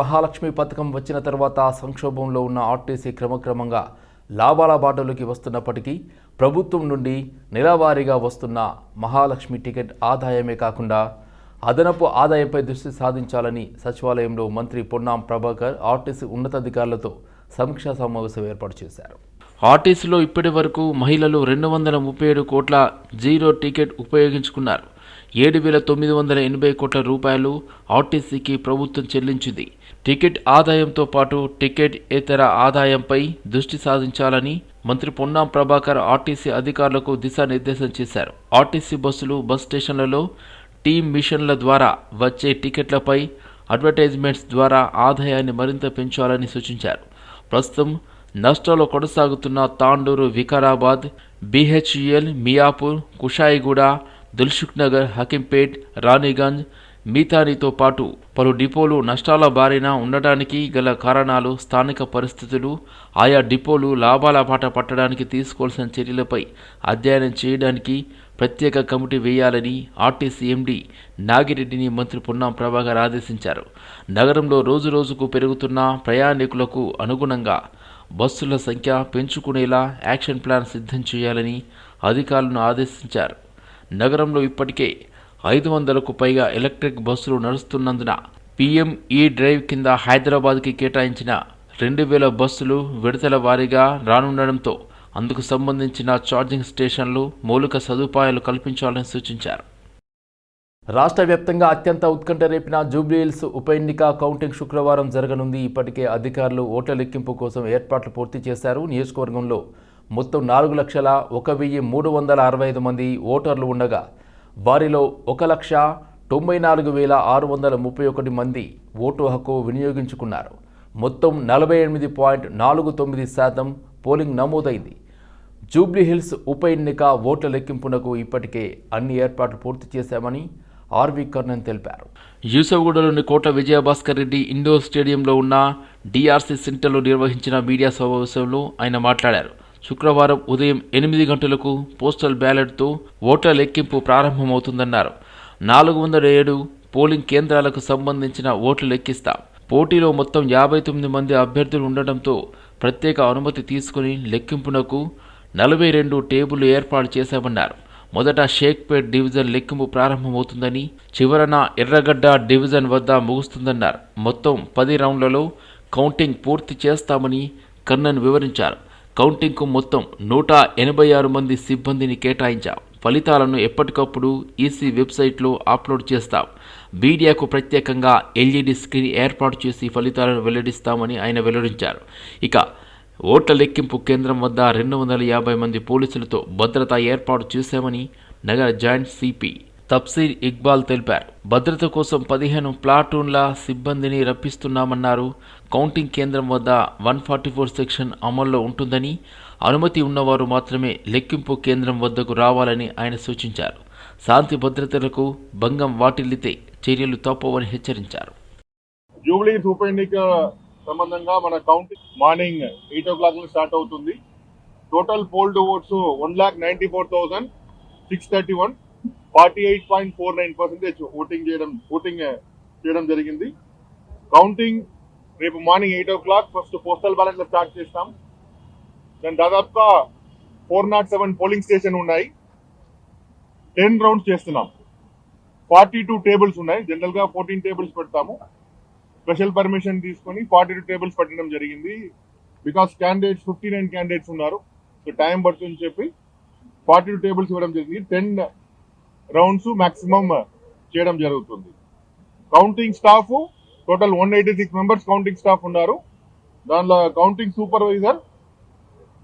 మహాలక్ష్మి పథకం వచ్చిన తర్వాత సంక్షోభంలో ఉన్న ఆర్టీసీ క్రమక్రమంగా లాభాల బాటలోకి వస్తున్నప్పటికీ ప్రభుత్వం నుండి నెలవారీగా వస్తున్న మహాలక్ష్మి టికెట్ ఆదాయమే కాకుండా అదనపు ఆదాయంపై దృష్టి సాధించాలని సచివాలయంలో మంత్రి పొన్నాం ప్రభాకర్ ఆర్టీసీ ఉన్నతాధికారులతో సమీక్షా సమావేశం ఏర్పాటు చేశారు. ఆర్టీసీలో ఇప్పటి వరకు మహిళలు రెండు వందల ముప్పై ఏడు కోట్ల జీరో టికెట్ ఉపయోగించుకున్నారు. ఏడు వేల తొమ్మిది వందల ఎనభై కోట్ల రూపాయలు ఆర్టీసీకి ప్రభుత్వం చెల్లించింది. టికెట్ ఆదాయంతో పాటు టికెట్ ఇతర ఆదాయంపై దృష్టి సాధించాలని మంత్రి పొన్నాం ప్రభాకర్ ఆర్టీసీ అధికారులకు దిశానిర్దేశం చేశారు. ఆర్టీసీ బస్సులు బస్ స్టేషన్లలో టీమ్ మిషన్ల ద్వారా వచ్చే టికెట్లపై అడ్వర్టైజ్మెంట్స్ ద్వారా ఆదాయాన్ని మరింత పెంచాలని సూచించారు. ప్రస్తుతం నష్టాలు కొనసాగుతున్న Tandur Vikarabad B H E L Miyapur Kushaiguda Dilsukh Hakimpet Raniganj మీతానితో పాటు పలు డిపోలు నష్టాల బారిన ఉండటానికి గల కారణాలు స్థానిక పరిస్థితులు ఆయా డిపోలు లాభాల బాట పట్టడానికి తీసుకోవాల్సిన చర్యలపై అధ్యయనం చేయడానికి ప్రత్యేక కమిటీ వేయాలని ఆర్టీసీ ఎండీ నాగిరెడ్డిని మంత్రి పొన్నాం ప్రభాకర్ ఆదేశించారు. నగరంలో రోజురోజుకు పెరుగుతున్న ప్రయాణికులకు అనుగుణంగా బస్సుల సంఖ్య పెంచుకునేలా యాక్షన్ ప్లాన్ సిద్ధం చేయాలని అధికారులను ఆదేశించారు. నగరంలో ఇప్పటికే ఐదు వందలకు పైగా ఎలక్ట్రిక్ బస్సులు నడుస్తున్నందున పీఎం ఈ డ్రైవ్ కింద హైదరాబాద్కి కేటాయించిన రెండు వేల బస్సులు విడతల వారీగా రానుండడంతో అందుకు సంబంధించిన ఛార్జింగ్ స్టేషన్లు మౌలిక సదుపాయాలు కల్పించాలని సూచించారు. రాష్ట్ర వ్యాప్తంగా అత్యంత ఉత్కంఠ రేపిన జూబ్లీహిల్స్ ఉప ఎన్నిక కౌంటింగ్ శుక్రవారం జరగనుంది. ఇప్పటికే అధికారులు ఓట్ల లెక్కింపు కోసం ఏర్పాట్లు పూర్తి చేశారు. నియోజకవర్గంలో మొత్తం నాలుగు లక్షల ఒక వెయ్యి మూడు వందల అరవై ఐదు మంది ఓటర్లు ఉండగా వారిలో ఒక లక్ష తొంభై నాలుగు వేల ఆరు వందల ముప్పై ఒకటి మంది ఓటు హక్కు వినియోగించుకున్నారు. మొత్తం నలభై ఎనిమిది పాయింట్ నాలుగు తొమ్మిది శాతం పోలింగ్ నమోదైంది. జూబ్లీహిల్స్ ఉప ఎన్నిక ఓట్ల లెక్కింపునకు ఇప్పటికే అన్ని ఏర్పాట్లు పూర్తి చేశామని ఆర్వి కర్ణన్ తెలిపారు. యూసఫ్గూడలోని కోట విజయభాస్కర్ రెడ్డి ఇండోర్ స్టేడియంలో ఉన్న డిఆర్సీ సెంటర్లో నిర్వహించిన మీడియా సమావేశంలో ఆయన మాట్లాడారు. శుక్రవారం ఉదయం ఎనిమిది గంటలకు పోస్టల్ బ్యాలెట్తో ఓట్ల లెక్కింపు ప్రారంభమవుతుందన్నారు. నాలుగు వందల ఏడు పోలింగ్ కేంద్రాలకు సంబంధించిన ఓట్లు లెక్కిస్తాం. పోటీలో మొత్తం యాభై తొమ్మిది మంది అభ్యర్థులు ఉండటంతో ప్రత్యేక అనుమతి తీసుకుని లెక్కింపునకు నలభై రెండు టేబుల్ ఏర్పాటు చేశామన్నారు. మొదట షేక్పేట్ డివిజన్ లెక్కింపు ప్రారంభమవుతుందని చివరన ఎర్రగడ్డ డివిజన్ వద్ద ముగుస్తుందన్నారు. మొత్తం పది రౌండ్లలో కౌంటింగ్ పూర్తి చేస్తామని కన్నన్ వివరించారు. కౌంటింగ్కు మొత్తం నూట ఎనభై ఆరు మంది సిబ్బందిని కేటాయించాం. ఫలితాలను ఎప్పటికప్పుడు ఈసీ వెబ్సైట్లో అప్లోడ్ చేస్తాం. మీడియాకు ప్రత్యేకంగా ఎల్ఈడి స్క్రీన్ ఏర్పాటు చేసి ఫలితాలను వెల్లడిస్తామని ఆయన వెల్లడించారు. ఇక ఓట్ల లెక్కింపు కేంద్రం వద్ద రెండు వందల యాభై మంది పోలీసులతో భద్రత ఏర్పాటు చేశామని నగర జాయింట్ సిపి తప్సీర్ ఇక్బాల్ తెలిపారు. భద్రత కోసం పదిహేను ప్లాటూన్ల సిబ్బందిని రప్పిస్తున్నామన్నారు కౌంటింగ్ కేంద్రం వద్ద వన్ ఫార్టీ ఫోర్ సెక్షన్ అమల్లో ఉంటుందని అనుమతి ఉన్నవారు మాత్రమే లెక్కింపు కేంద్రం వద్దకు రావాలని ఆయన సూచించారు. శాంతి భద్రతలకు భంగం వాటిల్లితే చర్యలు తప్పవని హెచ్చరించారు. జూబ్లీ ఉప ఎన్నిక సంబంధంగా మన counting morning eight o'clock start అవుతుంది. Total polled votes one lakh ninety four thousand six thirty one forty eight point four nine percentage voting చేయడం ఓటింగ్ చేయడం జరిగింది. కౌంటింగ్ రేపు morning eight o'clock first postal బ్యాలెట్లు start చేస్తాం. దాని దాదాపుగా four nought seven polling station ఉన్నాయి. Ten rounds చేస్తున్నాం. Forty two tables ఉన్నాయి. జనరల్గా ఫోర్టీన్ టేబుల్స్ పెడతాము. స్పెషల్ పర్మిషన్ తీసుకొని ఫార్టీ టూ టేబుల్స్ పెట్టడం జరిగింది. Because candidates fifty nine candidates ఉన్నారు. సో టైం పడుతుందని చెప్పి ఫార్టీ టూ టేబుల్స్ ఇవ్వడం జరిగింది. టెన్ రౌండ్స్ మ్యాక్సిమం చేయడం జరుగుతుంది. Counting staff total one eighty six members counting staff ఉన్నారు. దానిలో కౌంటింగ్ సూపర్వైజర్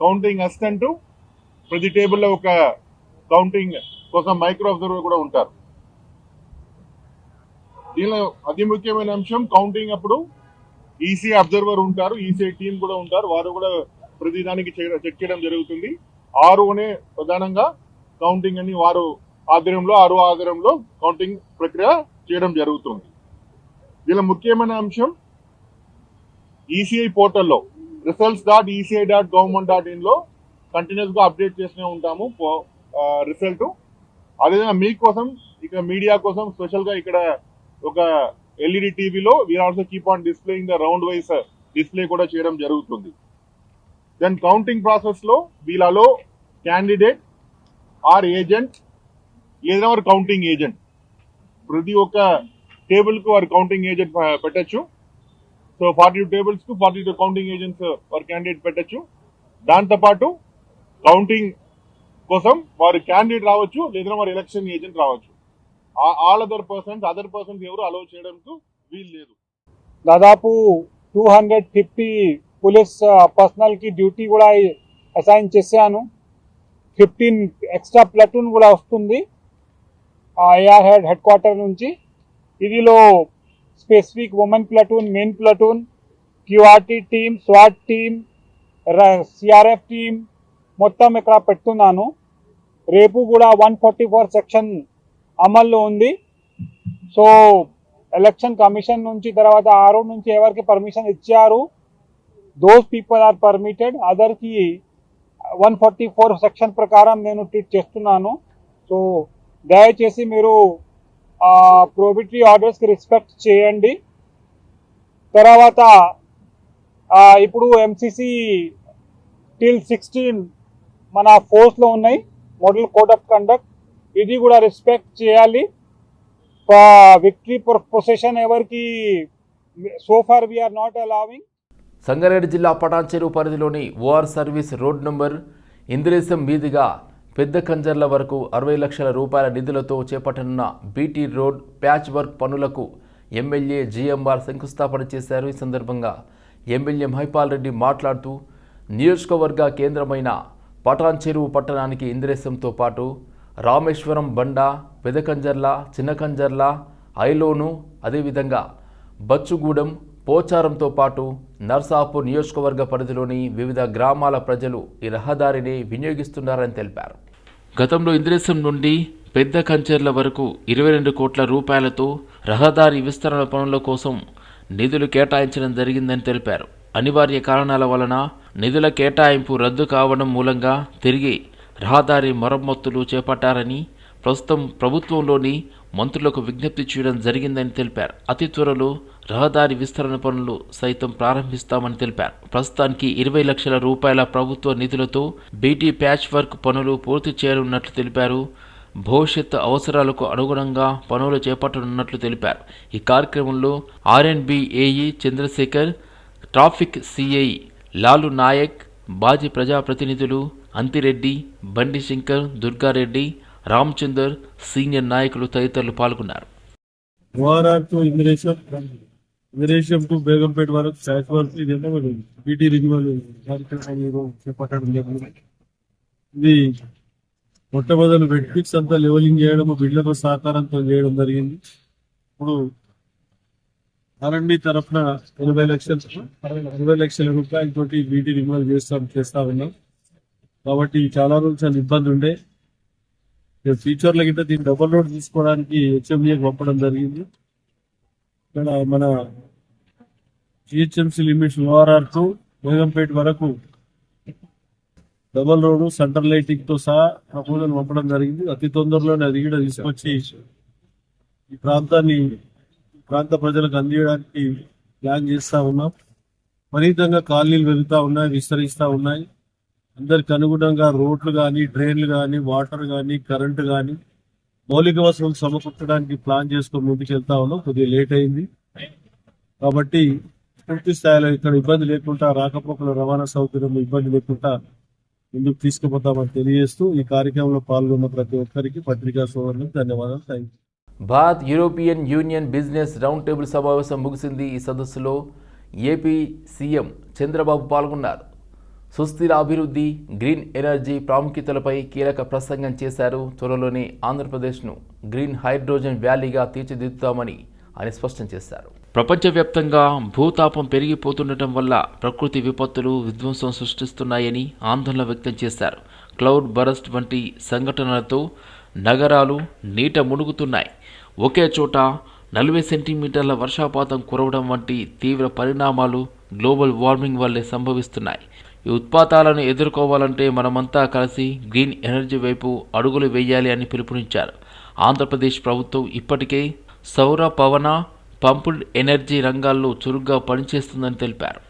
కౌంటింగ్ అసిస్టెంట్ ప్రతి టేబుల్లో ఒక కౌంటింగ్ కోసం మైక్రో అబ్జర్వర్ కూడా ఉంటారు. దీనిలో అతి ముఖ్యమైన అంశం కౌంటింగ్ అప్పుడు ఈసీ అబ్జర్వర్ ఉంటారు ఈసీ టీం కూడా ఉంటారు. వారు కూడా ప్రతి దానికి చెక్ చేయడం జరుగుతుంది. ఆరు అనే ప్రధానంగా కౌంటింగ్ అని వారు ఆధ్వర్యంలో ఆరు ఆధ్వర్యంలో కౌంటింగ్ ప్రక్రియ చేయడం జరుగుతుంది. దీనిలో ముఖ్యమైన అంశం ఈసీఐ పోర్టల్లో results dot ECI dot government dot ఇన్లో కంటిన్యూస్గా అప్డేట్ చేస్తూనే ఉంటాము రిజల్ట్ అదేవిధంగా మీకోసం ఇక్కడ మీడియా కోసం స్పెషల్గా ఇక్కడ ఒక ఎల్ఈడి టీవీలో we are also keep on displaying the round wise display కూడా చేయడం జరుగుతుంది. దెన్ కౌంటింగ్ ప్రాసెస్లో వీళ్ళలో క్యాండిడేట్ ఆర్ ఏజెంట్ ఏదైనా వారు కౌంటింగ్ ఏజెంట్ ప్రతి ఒక్క టేబుల్కు వారు కౌంటింగ్ ఏజెంట్ పెట్టచ్చు. సో ఫార్టీ టూ టేబుల్స్కు ఫార్టీ టూ కౌంటింగ్ ఏజెంట్స్ వారు క్యాండిడేట్ పెట్టచ్చు. దాంతోపాటు కౌంటింగ్ కోసం వారు క్యాండిడేట్ రావచ్చు లేదా వారు ఎలక్షన్ ఏజెంట్ రావచ్చు. All other persons other persons ఎవరు అలౌ చేయడానికి వీలు లేదు. దాదాపు టూ హండ్రెడ్ ఫిఫ్టీ పోలీస్ పర్సనల్కి డ్యూటీ కూడా అసైన్ చేశాను. ఫిఫ్టీన్ ఎక్స్ట్రా ప్లటూన్ కూడా వస్తుంది. ఐఆర్ హెడ్ హెడ్ క్వార్టర్ నుంచి. ఇదిలో specific women platoon main platoon QRT team swat team CRF team మొత్తం ఇక్కడ పెడుతున్నాను. రేపు కూడా వన్ ఫార్టీ ఫోర్ సెక్షన్ అమల్లో ఉంది. సో ఎలక్షన్ కమిషన్ నుంచి తర్వాత ఆరో నుంచి ఎవరికి పర్మిషన్ ఇచ్చారు దోస్ పీపుల్ ఆర్ పర్మిటెడ్ అదర్కి వన్ ఫార్టీ ఫోర్ సెక్షన్ ప్రకారం నేను ట్రీట్ చేస్తున్నాను. సో దయచేసి మీరు ప్రోబిటరీ ఆర్డర్స్కి రెస్పెక్ట్ చేయండి. తర్వాత ఇప్పుడు ఎంసీసీ టిల్ సిక్స్టీన్ మన ఫోర్స్లో ఉన్నాయి. మోడల్ కోడ్ ఆఫ్ కండక్ట్ ఇది కూడా రెస్పెక్ట్ చేయాలి. విక్టరీ ప్రొసెషన్ ఎవరికి so far we are not allowing Sangareddy జిల్లా పటాన్చెరు పరిధిలోని OR service road number Indresham మీదుగా పెద్ద కంజర్ల వరకు అరవై లక్షల రూపాయల నిధులతో చేపట్టనున్న బీటీ రోడ్ ప్యాచ్ వర్క్ పనులకు ఎమ్మెల్యే జీఎంఆర్ శంకుస్థాపన చేశారు. ఈ సందర్భంగా ఎమ్మెల్యే మహిపాల్ రెడ్డి మాట్లాడుతూ నియోజకవర్గ కేంద్రమైన పటాన్చెరువు పట్టణానికి ఇంద్రేశంతో పాటు రామేశ్వరం బండ పెదకంజర్ల చిన్నకంజర్ల ఐలోను అదేవిధంగా బచ్చుగూడెం పోచారంతో పాటు నర్సాపూర్ నియోజకవర్గ పరిధిలోని వివిధ గ్రామాల ప్రజలు ఈ రహదారిని వినియోగిస్తున్నారని తెలిపారు. గతంలో ఇంద్రేశం నుండి పెద్ద కంచెర్ల వరకు ఇరవై రెండు కోట్ల రూపాయలతో రహదారి విస్తరణ పనుల కోసం నిధులు కేటాయించడం జరిగిందని తెలిపారు. అనివార్య కారణాల వలన నిధుల కేటాయింపు రద్దు కావడం మూలంగా తిరిగి రహదారి మరమ్మతులు చేపట్టారని ప్రస్తుతం ప్రభుత్వంలోని మంత్రులకు విజ్ఞప్తి చేయడం జరిగిందని తెలిపారు. అతి త్వరలో రహదారి విస్తరణ పనులు సైతం ప్రారంభిస్తామని తెలిపారు. ప్రస్తుతానికి ఇరవై లక్షల రూపాయల ప్రభుత్వ నిధులతో బీటీ ప్యాచ్ వర్క్ పనులు పూర్తి చేయనున్నట్లు తెలిపారు. భవిష్యత్ అవసరాలకు అనుగుణంగా పనులు చేపట్టనున్నట్లు తెలిపారు. ఈ కార్యక్రమంలో RNB AE Chandrashekar traffic CI Lalu Naik Baji ప్రజాప్రతినిధులు అంతిరెడ్డి బండి శంకర్ దుర్గారెడ్డి రామచందర్ సీనియర్ నాయకులు తదితరులు పాల్గొన్నారు. విదేశంకు బేగంపేట వరకు శాఖ వరకు ఇది ఎంత బీటీ రిన్యూవల్ కార్యక్రమం చేపట్టడం జరిగింది. ఇది మొట్టమొదలు వెట్ఫిక్స్ అంతా లెవెలింగ్ చేయడం బిడ్లతో సహకారంతో చేయడం జరిగింది. ఇప్పుడు ఆర్ఎండి తరఫున ఎనభై లక్షలు ఎనభై లక్షల రూపాయలతోటి బీటీ రిన్యూవల్ చేస్తాం చేస్తా ఉన్నాం. కాబట్టి చాలా రోజులు చాలా ఇబ్బంది ఉండే. ఫ్యూచర్లో గిట్ట దీన్ని డబుల్ రోడ్ తీసుకోవడానికి హెచ్ఎంఏ పంపడం జరిగింది. ఇక్కడ మన GHMC limits ORR to Begumpet వరకు డబల్ రోడ్ సెంటర్ లైటింగ్తో సహా ప్రపోజల్ పంపడం జరిగింది. అతి తొందరలోనే అది కూడా తీసుకొచ్చి ఈ ప్రాంతాన్ని ఈ ప్రాంత ప్రజలకు అందించడానికి ప్లాన్ చేస్తా ఉన్నాం. విపరీతంగా కాలనీలు పెరుగుతూ ఉన్నాయి విస్తరిస్తూ ఉన్నాయి. అందరికి అనుగుణంగా రోడ్లు కానీ డ్రైన్లు కానీ వాటర్ కానీ కరెంటు కానీ మౌలిక వసతులు సమకూర్చడానికి ప్లాన్ చేసుకొని ముందుకు వెళ్తా ఉన్నాం. కొద్దిగా లేట్ అయింది. కాబట్టి పూర్తి స్థాయిలో ఇక్కడ ఇబ్బంది లేకుండా రాకపోకల రవాణా సౌకర్యం ఇబ్బంది లేకుండా ముందుకు తీసుకుపోతామని తెలియజేస్తూ ఈ కార్యక్రమంలో పాల్గొన్న ప్రతి ఒక్కరికి పత్రికా సోదరులకు ధన్యవాదాలు. Thank you Bharat European Union business round table సమావేశం ముగిసింది. ఈ సదస్సులో ఏపీ సీఎం చంద్రబాబు పాల్గొన్నారు. సుస్థిర అభివృద్ధి గ్రీన్ ఎనర్జీ ప్రాముఖ్యతలపై కీలక ప్రసంగం చేశారు. త్వరలోనే ఆంధ్రప్రదేశ్ను గ్రీన్ హైడ్రోజన్ వ్యాలీగా తీర్చిదిద్దుతామని ఆయన స్పష్టం చేశారు. ప్రపంచవ్యాప్తంగా భూతాపం పెరిగిపోతుండటం వల్ల ప్రకృతి విపత్తులు విధ్వంసం సృష్టిస్తున్నాయని ఆందోళన వ్యక్తం చేశారు. క్లౌడ్ బరస్ట్ వంటి సంఘటనలతో నగరాలు నీట మునుగుతున్నాయి. ఒకే చోట నలభై సెంటీమీటర్ల వర్షపాతం కురవడం వంటి తీవ్ర పరిణామాలు గ్లోబల్ వార్మింగ్ వల్లే సంభవిస్తున్నాయి. ఈ ఉత్పాతాలను ఎదుర్కోవాలంటే మనమంతా కలిసి గ్రీన్ ఎనర్జీ వైపు అడుగులు వేయాలి అని పిలుపునిచ్చారు. ఆంధ్రప్రదేశ్ ప్రభుత్వం ఇప్పటికే సౌర పవన పంపుడ్ ఎనర్జీ రంగాల్లో చురుగ్గా పనిచేస్తుందని తెలిపారు.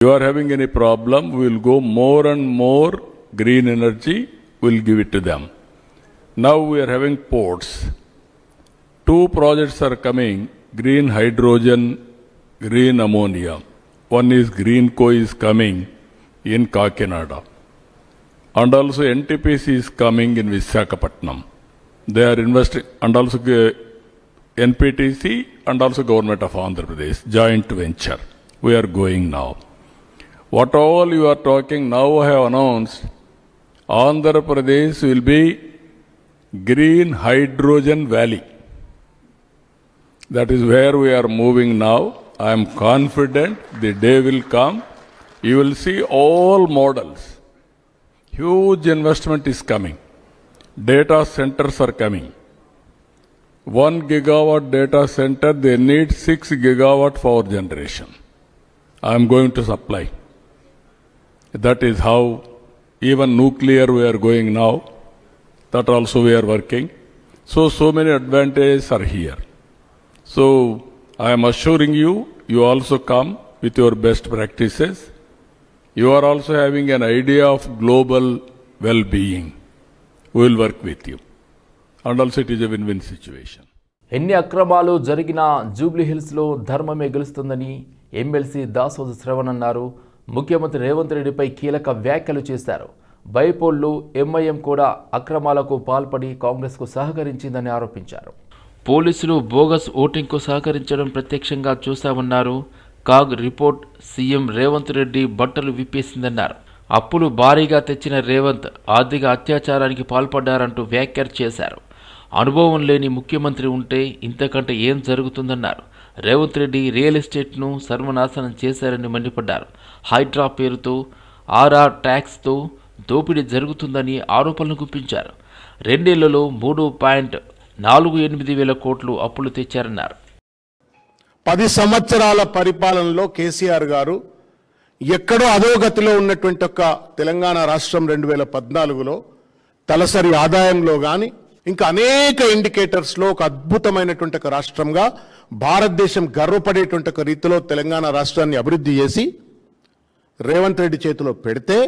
You are having any problem will go more and more green energy will give it to them now we are having ports two projects are coming green hydrogen green ammonia one is green co is coming in Kakinada. And also NTPC is coming in Visakhapatnam. They are investing, and also NPTC and also Government of Andhra Pradesh, joint venture. We are going now. What all you are talking now I have announced, Andhra Pradesh will be green hydrogen valley. That is where we are moving now. I am confident the day will come. You will see all models. Huge investment is coming. Data centers are coming. One gigawatt data center, they need six gigawatt power generation. I am going to supply. That is how even nuclear we are going now. That also we are working. So, so many advantages are here. So, I am assuring you, you also come with your best practices. You are also having an idea of global well-being. We will work with you. And also it is a win-win situation. ఎన్ని అక్రమాలు జరిగినా జూబ్లీహిల్స్లో ధర్మమే గెలుస్తుందని MLC Dasoju Shravan అన్నారు ముఖ్యమంత్రి రేవంత్ రెడ్డిపై కీలక వ్యాఖ్యలు చేశారు బైపోళ్ళు ఎంఐఎం కూడా అక్రమాలకు పాల్పడి కాంగ్రెస్కు సహకరించిందని ఆరోపించారు పోలీసులు బోగస్ ఓటింగ్కు సహకరించడం ప్రత్యక్షంగా చూశామన్నారు CAG report CM Revanth Reddy బట్టలు విప్పేసిందన్నారు. అప్పులు భారీగా తెచ్చిన రేవంత్ ఆర్థిక అత్యాచారానికి పాల్పడ్డారంటూ వ్యాఖ్యలు చేశారు. అనుభవం లేని ముఖ్యమంత్రి ఉంటే ఇంతకంటే ఏం జరుగుతుందన్నారు. రేవంత్ రెడ్డి రియల్ ఎస్టేట్ను సర్వనాశనం చేశారని మండిపడ్డారు. హైడ్రా పేరుతో ఆర్ఆర్ ట్యాక్స్తో దోపిడీ జరుగుతుందని ఆరోపణలు గుప్పించారు. రెండేళ్ళలో మూడు పాయింట్ నాలుగు ఎనిమిది వేల కోట్లు అప్పులు తెచ్చారన్నారు. పది సంవత్సరాల పరిపాలనలో కేసీఆర్ గారు ఎక్కడో అధోగతిలో ఉన్నటువంటి ఒక తెలంగాణ రాష్ట్రం రెండు వేల పద్నాలుగులో తలసరి ఆదాయంలో కానీ ఇంకా అనేక ఇండికేటర్స్లో ఒక అద్భుతమైనటువంటి ఒక రాష్ట్రంగా భారతదేశం గర్వపడేటువంటి ఒక రీతిలో తెలంగాణ రాష్ట్రాన్ని అభివృద్ధి చేసి రేవంత్ రెడ్డి చేతిలో పెడితే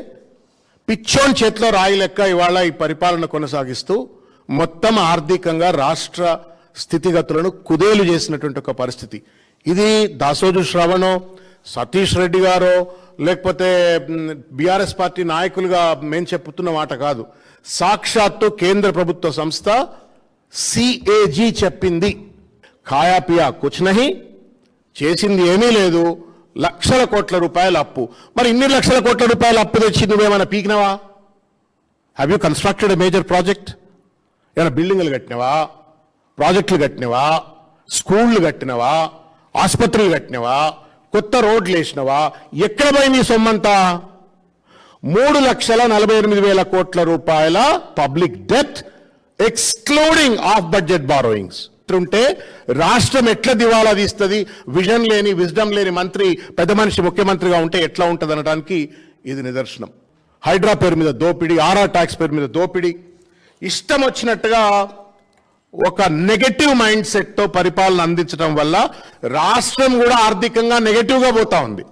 పిచ్చోన్ చేతిలో రాయి లెక్క ఇవాళ ఈ పరిపాలన కొనసాగిస్తూ మొత్తం ఆర్థికంగా రాష్ట్ర స్థితిగతులను కుదేలు చేసినటువంటి ఒక పరిస్థితి. ఇది దాసోజు శ్రవణో సతీష్ రెడ్డి గారో లేకపోతే బీఆర్ఎస్ పార్టీ నాయకులుగా మేము చెప్తున్న మాట కాదు. సాక్షాత్తు కేంద్ర ప్రభుత్వ సంస్థ సిఏజీ చెప్పింది. కాయాపియా కుచ్ చేసింది ఏమీ లేదు. లక్షల కోట్ల రూపాయల అప్పు. మరి ఇన్ని లక్షల కోట్ల రూపాయల అప్పు తెచ్చి నువ్వేమైనా పీకినవా? Have you constructed a major project ఏమైనా బిల్డింగ్లు కట్టినవా? ప్రాజెక్టులు కట్టినవా? స్కూళ్ళు కట్టినవా? ఆసుపత్రులు కట్టినవా? కొత్త రోడ్లు వేసినవా? ఎక్కడ పోయి నీ సొమ్మంతా? మూడు లక్షల నలభై ఎనిమిది వేల కోట్ల రూపాయల public debt excluding off budget borrowings. ఉంటే రాష్ట్రం ఎట్లా దివాలా తీస్తుంది? విజన్ లేని విజ్డమ్ లేని మంత్రి పెద్ద మనిషి ముఖ్యమంత్రిగా ఉంటే ఎట్లా ఉంటుంది అనడానికి ఇది నిదర్శనం. హైడ్రా పేరు మీద దోపిడీ ఆర్ఆర్ ట్యాక్స్ పేరు మీద దోపిడీ. ఇష్టం వచ్చినట్టుగా ఒక నెగటివ్ మైండ్ సెట్తో పరిపాలన అందించడం వల్ల రాష్ట్రం కూడా ఆర్థికంగా నెగటివ్గా పోతా ఉంది.